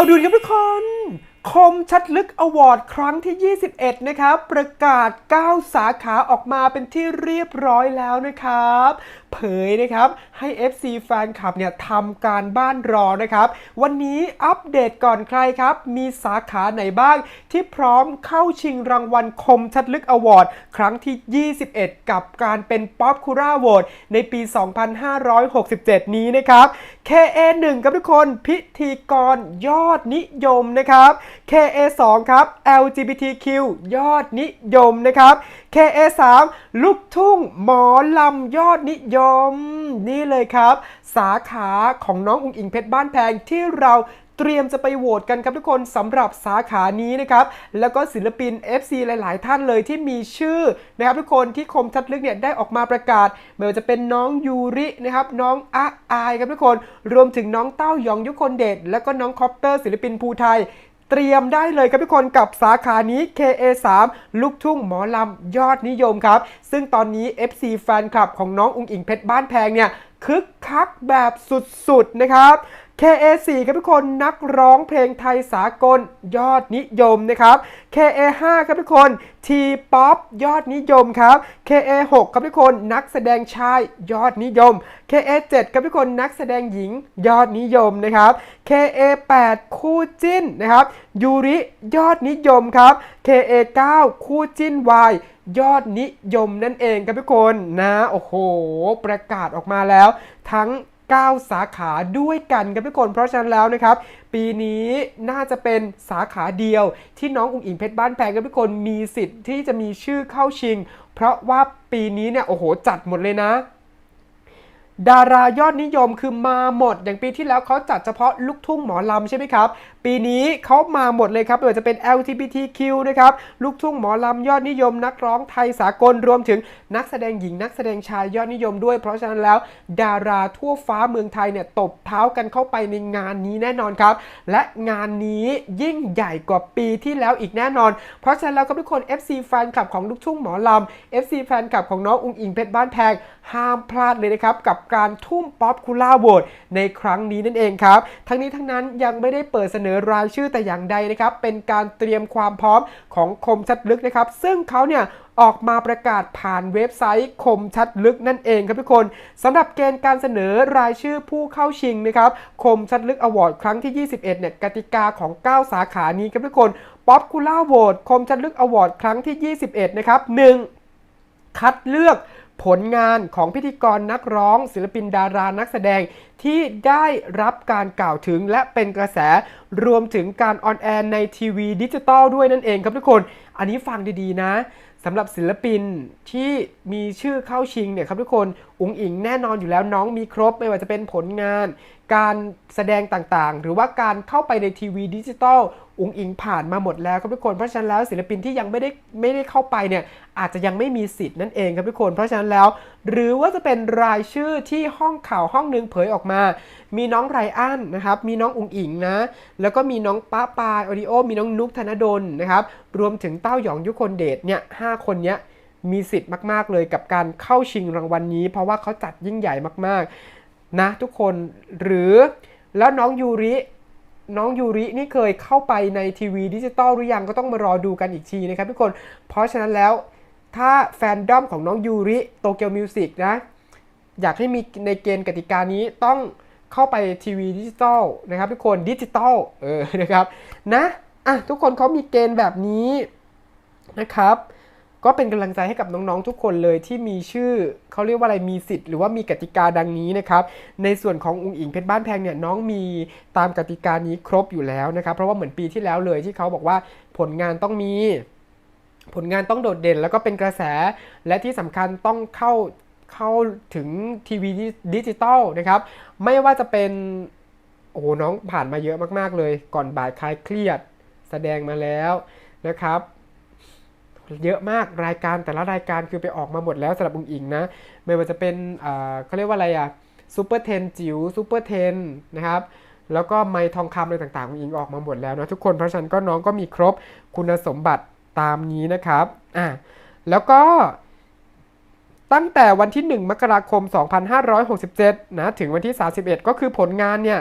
าวด่วนครับทุกคน คมชัดลึกอวอร์ดครั้งที่ 21 นะครับ ประกาศ 9 สาขาออกมาเป็นที่เรียบร้อยแล้วนะครับ เผยนะครับ ให้ FC แฟนคลับเนี่ยทำการบ้านรอนะครับ วันนี้อัปเดตก่อนใครครับ มีสาขาไหนบ้าง ที่พร้อมเข้าชิงรางวัลคมชัดลึกอวอร์ดครั้งที่ 21 กับการเป็นป๊อปคูราโหวตในปี 2567 นี้นะครับ KA1 ครับทุกคนพิธีกรยอดนิยมนะครับ KA2 ครับ LGBTQ ยอดนิยมนะครับ KA3 ลูกทุ่งหมอลำยอดนิยม นี่เลยครับ สาขาของน้องอุงอิงเพชรบ้านแพงที่เรา เตรียมจะไปโหวตกันครับทุกคนสำหรับสาขานี้นะครับ แล้วก็ศิลปิน FC หลาย ๆ ท่านเลยที่มีชื่อนะครับทุกคนที่คมชัดลึกเนี่ยได้ออกมาประกาศไม่ว่าจะเป็นน้องยูรินะครับน้องอาอายครับทุกคน รวมถึงน้องเต้ายองยุคนเดชแล้วก็น้องคอปเตอร์ศิลปินภูไทยเตรียมได้เลยครับทุกคนกับสาขานี้ KA3 ลูกทุ่งหมอลำยอดนิยมครับ ซึ่งตอนนี้ FC แฟนคลับของน้องอุงอิงเพชรบ้านแพงเนี่ยคึกคักแบบสุดๆนะครับ KA4 ครับทุกคนนักร้องเพลงไทยสากลยอดนิยมนะครับ KA5 ครับทุกคนทีป๊อปยอดนิยมครับ KA6 ครับทุกคนนักแสดงชายยอดนิยม KA7 ครับทุกคนนักแสดงหญิงยอดนิยมนะครับ KA8 คู่จิ้นนะครับยูริยอดนิยมครับ KA9 คู่จิ้นวายยอดนิยมนั่นเองครับทุกคนนะ โอ้โห ประกาศออกมาแล้ว ทั้ง 9 สาขาด้วยกันครับทุกคน เพราะฉะนั้นแล้วนะครับ ปีนี้น่าจะเป็นสาขาเดียว ที่น้องอุ๋งอิงเพชรบ้านแพงครับทุกคนมีสิทธิ์ที่จะมีชื่อเข้าชิง เพราะว่าปีนี้เนี่ยโอ้โหจัดหมดเลยนะ ดารายอดนิยมคือมาหมด อย่างปีที่แล้วเขาจัดเฉพาะลูกทุ่งหมอลำใช่ไหมครับ ปีนี้เขามาหมดเลยครับไม่ว่าจะเป็น LGBTQ นะครับลูกทุ่งหมอลำยอดนิยม นักร้องไทยสากลรวมถึงนักแสดงหญิงนักแสดงชายยอดนิยมด้วย เพราะฉะนั้นแล้ว ดาราทั่วฟ้าเมืองไทยเนี่ยตบเท้ากันเข้าไปในงานนี้แน่นอนครับ และงานนี้ยิ่งใหญ่กว่าปีที่แล้วอีกแน่นอน เพราะฉะนั้นแล้วครับทุกคน FC แฟนคลับของลูกทุ่งหมอลำ FC แฟนคลับของน้องอุงอิงเพชรบ้านแพงห้ามพลาดเลยนะครับกับการทุ่มป๊อปคูล่าโหวตในครั้งนี้นั่นเองครับ ทั้งนี้ทั้งนั้นยังไม่ได้เปิดเสนอรายชื่อแต่อย่างใดนะครับ เป็นการเตรียมความพร้อมของคมชัดลึกนะครับ ซึ่งเขาเนี่ยออกมาประกาศผ่านเว็บไซต์คมชัดลึกนั่นเองครับทุกคนสำหรับเกณฑ์การเสนอรายชื่อผู้เข้าชิงนะครับคมชัดลึกอวอร์ดครั้งที่ 21 เนี่ยกติกาของ 9 สาขานี้ครับทุกคนป๊อปคูล่าโหวตคมชัดลึกอวอร์ดครั้งที่ 21 นะครับ 1 คัดเลือก ผลงานของพิธีกรนักร้อง ศิลปินดารานักแสดงที่ได้รับการกล่าวถึงและเป็นกระแสรวมถึงการออนแอร์ในทีวีดิจิตอลด้วยนั่นเองครับทุกคน อันนี้ฟังดีๆนะ สำหรับศิลปินที่มีชื่อเข้าชิงเนี่ยครับทุกคนอุงอิงแน่นอนอยู่แล้วน้องมีครบไม่ว่าจะเป็นผลงาน การแสดงต่างๆ หรือว่าการเข้าไปในทีวีดิจิตอลอุงอิงผ่านมาหมดแล้วครับทุกคนเพราะฉะนั้นแล้วศิลปินที่ยังไม่ได้ไม่ได้เข้าไปเนี่ยอาจจะยังไม่มีสิทธิ์นั่นเองครับทุกคนเพราะฉะนั้นแล้ว หรือว่าจะเป็นรายชื่อที่ห้องข่าวห้องหนึ่งเผยออกมา มีน้องไรอันนะครับมีน้องอุงอิงนะแล้วก็มีน้องป้าปายออดิโอมีน้องนุกธนดลนะครับรวมถึงเต้าหยองยุคนเดชเนี่ยห้าคนเนี้ยมีสิทธิ์มาก ๆ เลยกับการเข้าชิงรางวัลนนี้ เพราะว่าเขาจัดยิ่งใหญ่มากๆ นะทุกคนหรือแล้วน้องยูริ น้องยูรินี่เคยเข้าไปในทีวีดิจิตอลหรือยังก็ต้องมารอดูกันอีกทีนะครับทุกคน เพราะฉะนั้นแล้วถ้าแฟนดอมของน้องยูริโตเกียวมิวสิกนะ อยากให้มีในเกณฑ์กติกานี้ต้องเข้าไปทีวีดิจิตอลนะครับทุกคนดิจิตอลเออนะครับนะอะทุกคนเขามีเกณฑ์แบบนี้นะครับ ก็เป็นกำลังใจให้กับน้องๆทุกคนเลยที่มีชื่อเขาเรียกว่าอะไรมีสิทธิ์หรือว่ามีกติกาดังนี้นะครับในส่วนของอุงอิงเพชรบ้านแพงเนี่ยน้องมีตามกติกานี้ครบอยู่แล้วนะครับเพราะว่าเหมือนปีที่แล้วเลยที่เขาบอกว่าผลงานต้องมี ผลงานต้องโดดเด่น แล้วก็เป็นกระแส และที่สำคัญต้องเข้าเข้าถึงทีวีดิจิตอลนะครับไม่ว่าจะเป็นโอ้โหน้องผ่านมาเยอะมากๆเลย ก่อนบ่ายคลายเครียด แสดงมาแล้วนะครับ เยอะมากรายการแต่ละรายการคือไปออกมาหมดแล้วสำหรับอุงอิงนะ ไม่ว่าจะเป็นเขาเรียกว่าอะไรอะซูเปอร์เทนจิ๋วซูเปอร์เทนนะครับแล้วก็ไมค์ทองคำอะไรต่างๆอุงอิงออกมาหมดแล้วนะทุกคนเพราะฉะนั้นก็น้องก็มีครบคุณสมบัติตามนี้นะครับอะแล้วก็ตั้งแต่วันที่ 1 มกราคม 2567 นะ ถึงวันที่ 31 ก็คือผลงานเนี่ย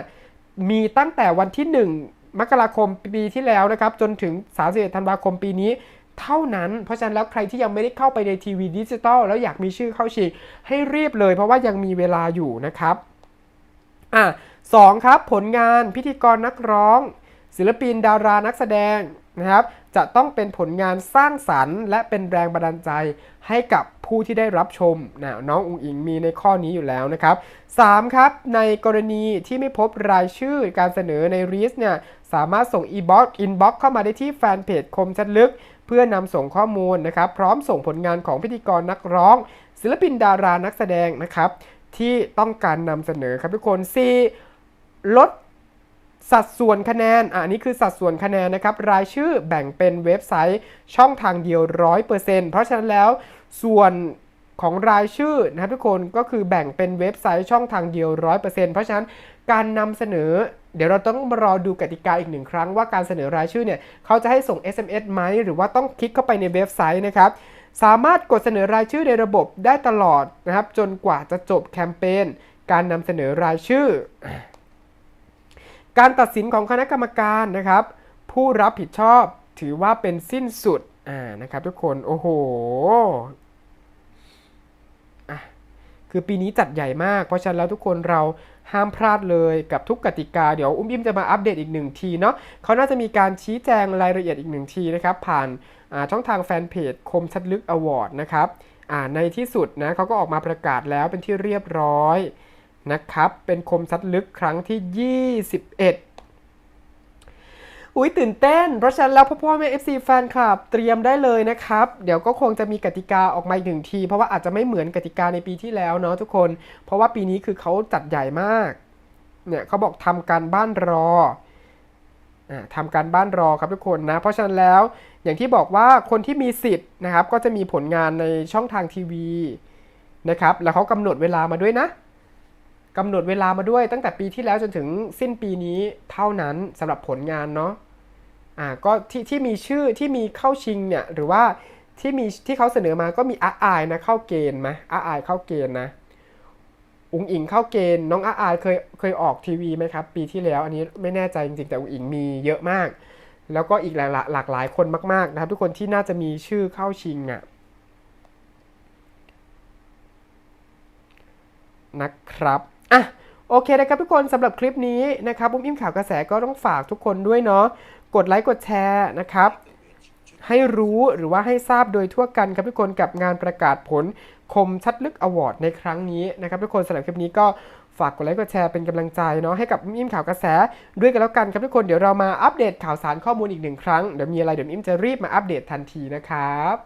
มีตั้งแต่วันที่มกราคมปีที่แล้วนะครับ จนถึง 31 ธันวาคมปีนี้ เท่านั้น เพราะฉะนั้นแล้วใครที่ยังไม่ได้เข้าไปในทีวีดิจิตอลแล้วอยากมีชื่อเข้าชิงให้รีบเลย เพราะว่ายังมีเวลาอยู่นะครับอะสองครับผลงานพิธีกรนักร้อง ศิลปินดารานักแสดงนะครับจะต้องเป็นผลงานสร้างสรรค์ และเป็นแรงบันดาลใจให้กับผู้ที่ได้รับชมนะน้องอุ๋งอิงมีในข้อนี้อยู่แล้วนะครับ 3. ครับในกรณีที่ไม่พบรายชื่อการเสนอในรีสเนี่ย สามารถส่ง e-box inbox เข้ามาได้ที่แฟนเพจคมชัดลึก เพื่อนำส่งข้อมูลนะครับพร้อมส่งผลงานของพิธีกรนักร้อง ศิลปินดารานักแสดงนะครับที่ต้องการนำเสนอครับทุกคน 4. ลดสัดส่วนคะแนนอะอันนี้คือสัดส่วนคะแนนนะครับ รายชื่อแบ่งเป็นเว็บไซต์ช่องทางเดียว 100%เพราะฉะนั้นแล้วส่วนของรายชื่อนะครับทุกคนก็คือแบ่งเป็นเว็บไซต์ช่องทางเดียว 100%เพราะฉะนั้น การนำเสนอ เดี๋ยวเราต้องมารอดูกติกาอีกหนึ่งครั้งว่าการเสนอรายชื่อเนี่ยเขาจะให้ส่ง SMS ไหมหรือว่าต้องคลิกเข้าไปในเว็บไซต์นะครับสามารถกดเสนอรายชื่อในระบบได้ตลอดนะครับ จนกว่าจะจบแคมเปญการนำเสนอรายชื่อ การตัดสินของคณะกรรมการนะครับ ผู้รับผิดชอบถือว่าเป็นสิ้นสุดอ่านะครับทุกคนโอ้โหคือปีนี้จัดใหญ่มาก เพราะฉะนั้นแล้วทุกคนเรา ห้ามพลาดเลยกับทุกกติกา เดี๋ยวอุ้มอิมจะมาอัปเดตอีกหนึ่งทีเนาะเขาน่าจะมีการชี้แจงรายละเอียดอีกหนึ่งทีนะครับ ผ่านช่องทางแฟนเพจคมชัดลึกอวอร์ดนะครับในที่สุดนะเขาก็ออกมาประกาศแล้วเป็นที่เรียบร้อยนะครับ เป็นคมชัดลึกครั้งที่ 21 อุ้ยตื่นเต้น เพราะฉะนั้นแล้วพ่อพ่อแม่ FC แฟนคลับเตรียมได้เลยนะครับ เดี๋ยวก็คงจะมีกติกาออกมาอีกหนึ่งที เพราะว่าอาจจะไม่เหมือนกติกาในปีที่แล้วเนาะทุกคน เพราะว่าปีนี้คือเขาจัดใหญ่มาก เนี่ยเขาบอกทำการบ้านรออ่าทำการบ้านรอครับทุกคนนะ เพราะฉะนั้นแล้วอย่างที่บอกว่าคนที่มีสิทธิ์นะครับ ก็จะมีผลงานในช่องทางทีวีนะครับ แล้วเขากำหนดเวลามาด้วยนะกำหนดเวลามาด้วยตั้งแต่ปีที่แล้วจนถึงสิ้นปีนี้เท่านั้นสำหรับผลงานเนาะ อ่าก็ที่ที่มีชื่อที่มีเข้าชิงเนี่ยหรือว่าที่มีที่เขาเสนอมาก็มีอาอายนะเข้าเกณฑ์ไหมอาอายเข้าเกณฑ์นะอุ๋งอิงเข้าเกณฑ์น้องอาอายเคยเคยออกทีวีไหมครับ ปีที่แล้วอันนี้ไม่แน่ใจจริงๆแต่อุ๋งอิงมีเยอะมาก แล้วก็อีกหลายหลากหลายคนมากๆนะครับ ทุกคนที่น่าจะมีชื่อเข้าชิงอะนะครับอะโอเคนะครับทุกคนสำหรับคลิปนี้นะครับอุ้มอิ่มข่าวกระแสก็ต้องฝากทุกคนด้วยเนาะ กดไลค์กดแชร์นะครับ ให้รู้หรือว่าให้ทราบโดยทั่วกันครับทุกคนกับงานประกาศผลคมชัดลึกอวอร์ดในครั้งนี้นะครับทุกคนสำหรับคลิปนี้ก็ฝากกดไลค์กดแชร์เป็นกำลังใจเนาะให้กับอิ่มข่าวกระแสด้วยกันแล้วกันครับทุกคนเดี๋ยวเรามาอัปเดตข่าวสารข้อมูลอีกหนึ่งครั้งเดี๋ยวมีอะไรเดี๋ยวมอิ่มจะรีบมาอัปเดตทันทีนะครับ